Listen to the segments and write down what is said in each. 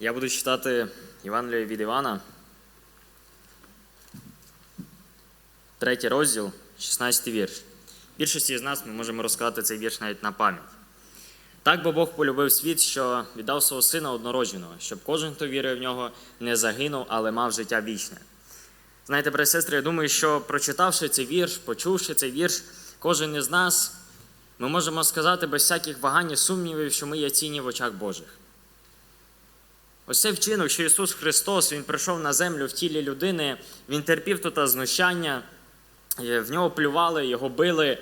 Я буду читати Євангеліє від Івана. Третій розділ, 16 вірш. Більшості з нас ми можемо розказати цей вірш навіть на пам'ять. Так бо Бог полюбив світ, що віддав свого сина однородженого, щоб кожен, хто вірує в нього, не загинув, але мав життя вічне. Знаєте, брати сестри, я думаю, що прочитавши цей вірш, почувши цей вірш, кожен із нас, ми можемо сказати без всяких вагань і сумнівів, що ми є цінні в очах Божих. Ось цей вчинок, що Ісус Христос Він прийшов на землю в тілі людини, Він терпів тут знущання, в нього плювали, його били,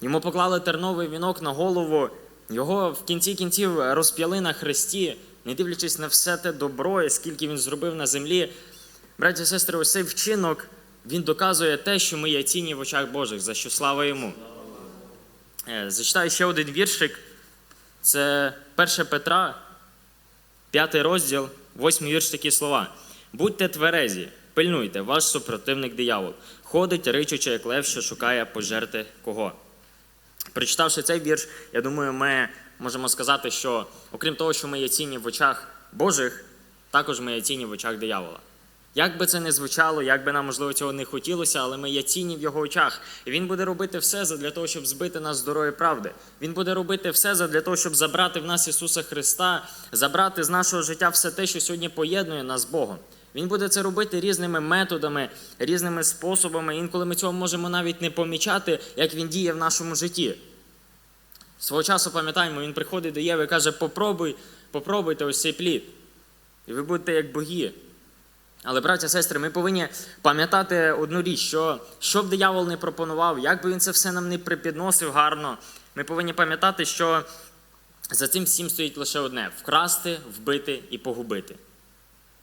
йому поклали терновий вінок на голову, його в кінці кінців розп'яли на хресті, не дивлячись на все те добро, скільки він зробив на землі. Браті і сестри, ось цей вчинок він доказує те, що ми є цінні в очах Божих, за що слава йому. Е, Зачитаю ще один віршик. Це 1 Петра, П'ятий розділ, восьмий вірш такі слова. Будьте тверезі, пильнуйте, ваш супротивник диявол. Ходить, ричучи, як лев, що шукає пожерти кого. Прочитавши цей вірш, я думаю, ми можемо сказати, що окрім того, що ми є цінні в очах Божих, також ми є цінні в очах диявола. Як би це не звучало, як би нам, можливо, цього не хотілося, але ми є цінні в його очах. І він буде робити все для того, щоб збити нас з дороги правди. Він буде робити все для того, щоб забрати в нас Ісуса Христа, забрати з нашого життя все те, що сьогодні поєднує нас з Богом. Він буде це робити різними методами, різними способами. Інколи ми цього можемо навіть не помічати, як він діє в нашому житті. Свого часу пам'ятаємо, він приходить до Єви і каже: попробуй, попробуйте ось цей плід. І ви будете як боги. Але, браття, сестри, ми повинні пам'ятати одну річ, що що б диявол не пропонував, як би він це все нам не припідносив гарно, ми повинні пам'ятати, що за цим всім стоїть лише одне: вкрасти, вбити і погубити.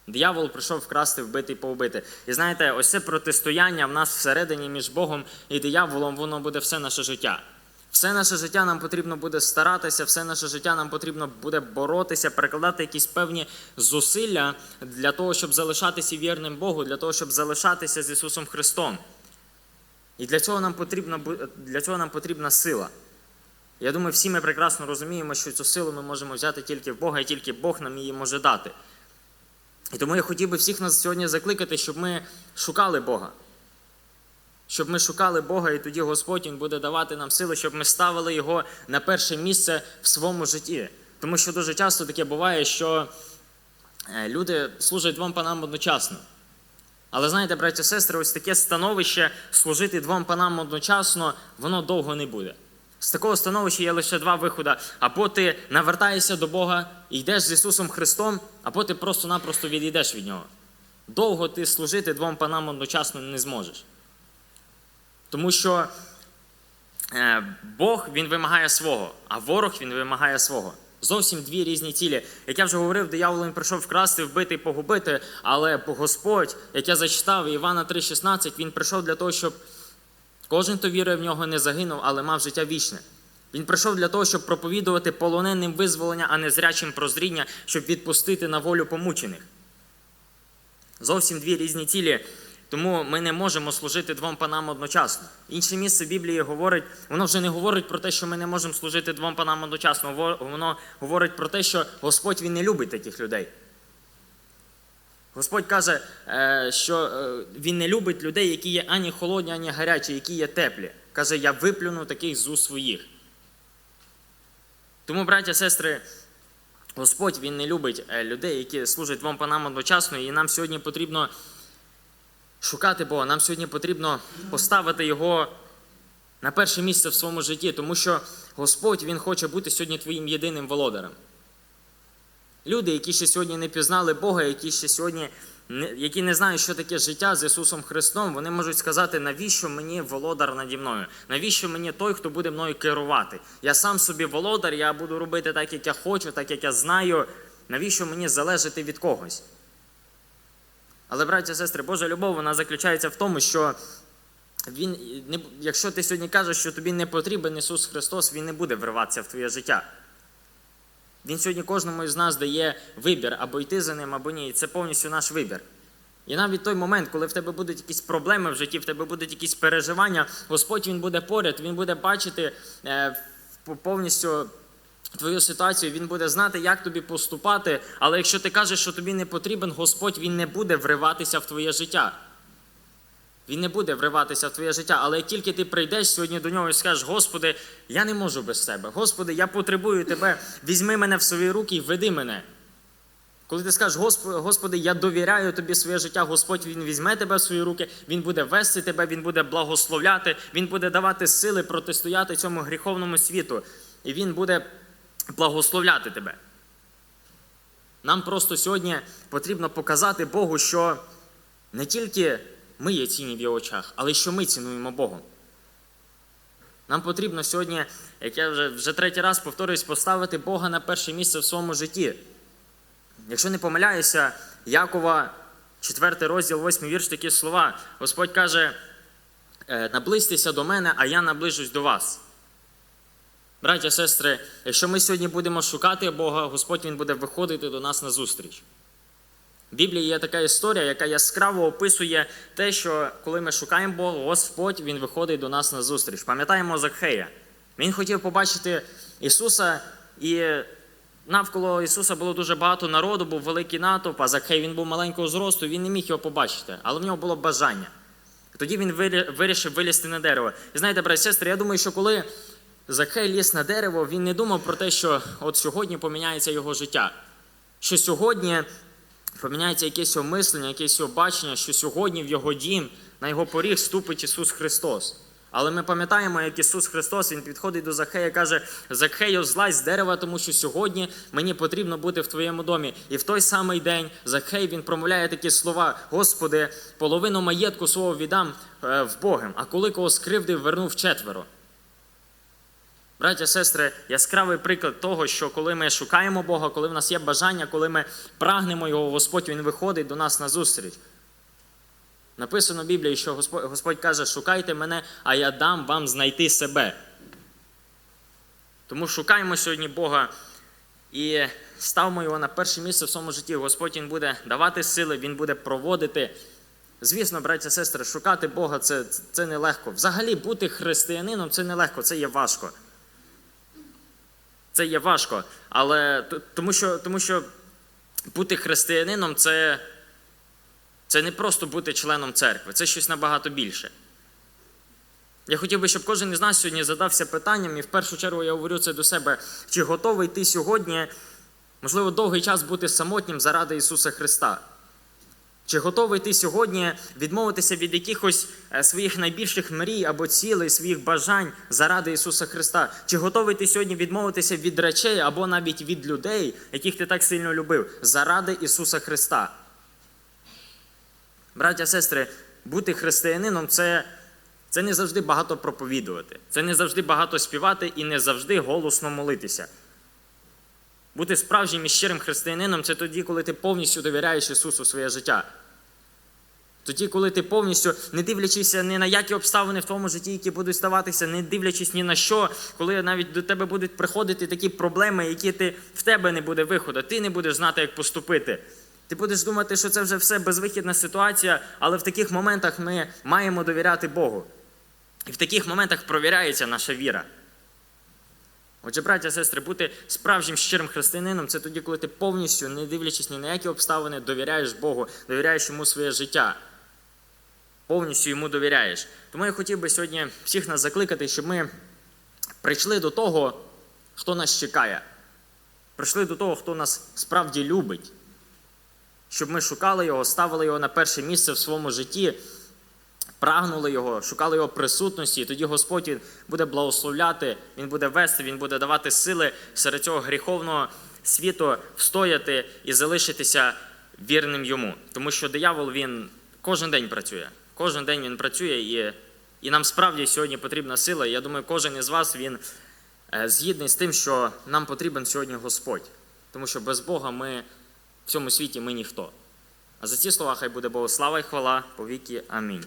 Диявол прийшов вкрасти, вбити і погубити. І знаєте, ось це протистояння в нас всередині між Богом і дияволом, воно буде все наше життя. Все наше життя нам потрібно буде старатися, все наше життя нам потрібно буде боротися, перекладати якісь певні зусилля для того, щоб залишатися вірним Богу, для того, щоб залишатися з Ісусом Христом. І для цього нам потрібна, для цього нам потрібна сила. Я думаю, всі ми прекрасно розуміємо, що цю силу ми можемо взяти тільки в Бога, і тільки Бог нам її може дати. І тому я хотів би всіх нас сьогодні закликати, щоб ми шукали Бога щоб ми шукали Бога, і тоді Господь Він буде давати нам сили, щоб ми ставили Його на перше місце в своєму житті. Тому що дуже часто таке буває, що люди служать двом панам одночасно. Але знаєте, браті сестри, ось таке становище служити двом панам одночасно, воно довго не буде. З такого становища є лише два виходи. Або ти навертаєшся до Бога і йдеш з Ісусом Христом, або ти просто-напросто відійдеш від Нього. Довго ти служити двом панам одночасно не зможеш. Тому що е, Бог він вимагає свого, а ворог він вимагає свого. Зовсім дві різні цілі. Як я вже говорив, диявол він прийшов вкрасти, вбити і погубити, але Господь, як я зачитав Івана 3,16, він прийшов для того, щоб кожен, хто вірує в нього, не загинув, але мав життя вічне. Він прийшов для того, щоб проповідувати полоненним визволення, а не зрячим прозріння, щоб відпустити на волю помучених. Зовсім дві різні цілі. Тому ми не можемо служити двом панам одночасно. Інше місце Біблії говорить, воно вже не говорить про те, що ми не можемо служити двом панам одночасно. Воно говорить про те, що Господь Він не любить таких людей. Господь каже, що Він не любить людей, які є ані холодні, ані гарячі, які є теплі. Каже, я виплюну таких з уст своїх. Тому, браття, сестри, Господь Він не любить людей, які служать двом панам одночасно, і нам сьогодні потрібно шукати Бога. Нам сьогодні потрібно поставити Його на перше місце в своєму житті, тому що Господь Він хоче бути сьогодні твоїм єдиним володарем. Люди, які ще сьогодні не пізнали Бога, які ще сьогодні які не знають, що таке життя з Ісусом Христом, вони можуть сказати, навіщо мені володар наді мною? Навіщо мені той, хто буде мною керувати? Я сам собі володар, я буду робити так, як я хочу, так як я знаю. Навіщо мені залежати від когось? Але, браті і сестри, Божа любов вона заключається в тому, що він, якщо ти сьогодні кажеш, що тобі не потрібен Ісус Христос, Він не буде вриватися в твоє життя. Він сьогодні кожному з нас дає вибір, або йти за ним, або ні. Це повністю наш вибір. І навіть той момент, коли в тебе будуть якісь проблеми в житті, в тебе будуть якісь переживання, Господь Він буде поряд, Він буде бачити е, повністю твою ситуацію, він буде знати, як тобі поступати. Але якщо ти кажеш, що тобі не потрібен Господь, він не буде вриватися в твоє життя. Він не буде вриватися в твоє життя. Але як тільки ти прийдеш сьогодні до нього і скажеш, Господи, я не можу без тебе. Господи, я потребую тебе, візьми мене в свої руки і веди мене. Коли ти скажеш, Господи, я довіряю тобі своє життя, Господь Він візьме тебе в свої руки, Він буде вести тебе, Він буде благословляти, Він буде давати сили протистояти цьому гріховному світу. І Він буде благословляти тебе. Нам просто сьогодні потрібно показати Богу, що не тільки ми є цінні в його очах, але й що ми цінуємо Богом. Нам потрібно сьогодні, як я вже, вже третій раз повторююсь, поставити Бога на перше місце в своєму житті. Якщо не помиляюся, Якова, 4 розділ, 8 вірш, такі слова. Господь каже: «Е, наблизьтеся до мене, а я наближусь до вас. Браття, сестри, якщо ми сьогодні будемо шукати Бога, Господь Він буде виходити до нас на зустріч. В Біблії є така історія, яка яскраво описує те, що коли ми шукаємо Бога, Господь Він виходить до нас на зустріч. Пам'ятаємо Закхея. Він хотів побачити Ісуса, і навколо Ісуса було дуже багато народу, був великий натовп, а Закхей він був маленького зросту, він не міг його побачити, але в нього було бажання. Тоді він вирішив вилізти на дерево. І знаєте, браття і сестри, я думаю, що коли Закхей ліз на дерево, він не думав про те, що от сьогодні поміняється його життя. Що сьогодні поміняється якесь його мислення, якесь бачення, що сьогодні в його дім на його поріг ступить Ісус Христос. Але ми пам'ятаємо, як Ісус Христос Він підходить до Захея і каже: Захею, злазь з дерева, тому що сьогодні мені потрібно бути в твоєму домі. І в той самий день Захей він промовляє такі слова: Господи, половину маєтку свого віддам е, в Богом, а коли кого скривдив, вернув четверо. Браття, сестри, яскравий приклад того, що коли ми шукаємо Бога, коли в нас є бажання, коли ми прагнемо Його, Господь Він виходить до нас на зустріч. Написано в Біблії, що Господь, Господь каже, шукайте мене, а я дам вам знайти себе. Тому шукаємо сьогодні Бога і ставимо його на перше місце в своєму житті. Господь Він буде давати сили, Він буде проводити. Звісно, браття сестри, шукати Бога це, це нелегко. Взагалі бути християнином це нелегко, це є важко. Це є важко. Але тому що, тому що бути християнином це, це не просто бути членом церкви, це щось набагато більше. Я хотів би, щоб кожен із нас сьогодні задався питанням, і в першу чергу я говорю це до себе, чи готовий ти сьогодні, можливо, довгий час бути самотнім заради Ісуса Христа? Чи готовий ти сьогодні відмовитися від якихось е, своїх найбільших мрій або цілей, своїх бажань заради Ісуса Христа? Чи готовий ти сьогодні відмовитися від речей або навіть від людей, яких ти так сильно любив, заради Ісуса Христа? Браття, сестри, бути християнином це, це не завжди багато проповідувати, це не завжди багато співати і не завжди голосно молитися. Бути справжнім і щирим християнином це тоді, коли ти повністю довіряєш Ісусу своє життя. Тоді, коли ти повністю, не дивлячись ні на які обставини в твоєму житті, які будуть ставатися, не дивлячись ні на що, коли навіть до тебе будуть приходити такі проблеми, які ти в тебе не буде виходу, ти не будеш знати, як поступити. Ти будеш думати, що це вже все безвихідна ситуація, але в таких моментах ми маємо довіряти Богу. І в таких моментах провіряється наша віра. Отже, браття, сестри, бути справжнім щирим християнином це тоді, коли ти повністю, не дивлячись ні на які обставини, довіряєш Богу, довіряєш йому своє життя. Повністю йому довіряєш. Тому я хотів би сьогодні всіх нас закликати, щоб ми прийшли до того, хто нас чекає. Прийшли до того, хто нас справді любить. Щоб ми шукали його, ставили його на перше місце в своєму житті, прагнули його, шукали його присутності, і тоді Господь буде благословляти, Він буде вести, Він буде давати сили серед цього гріховного світу встояти і залишитися вірним йому. Тому що диявол він кожен день працює. Кожен день він працює, і, і нам справді сьогодні потрібна сила. Я думаю, кожен із вас він е, згідний з тим, що нам потрібен сьогодні Господь. Тому що без Бога ми в цьому світі ми ніхто. А за ці слова хай буде Богу слава і хвала по віки. Амінь.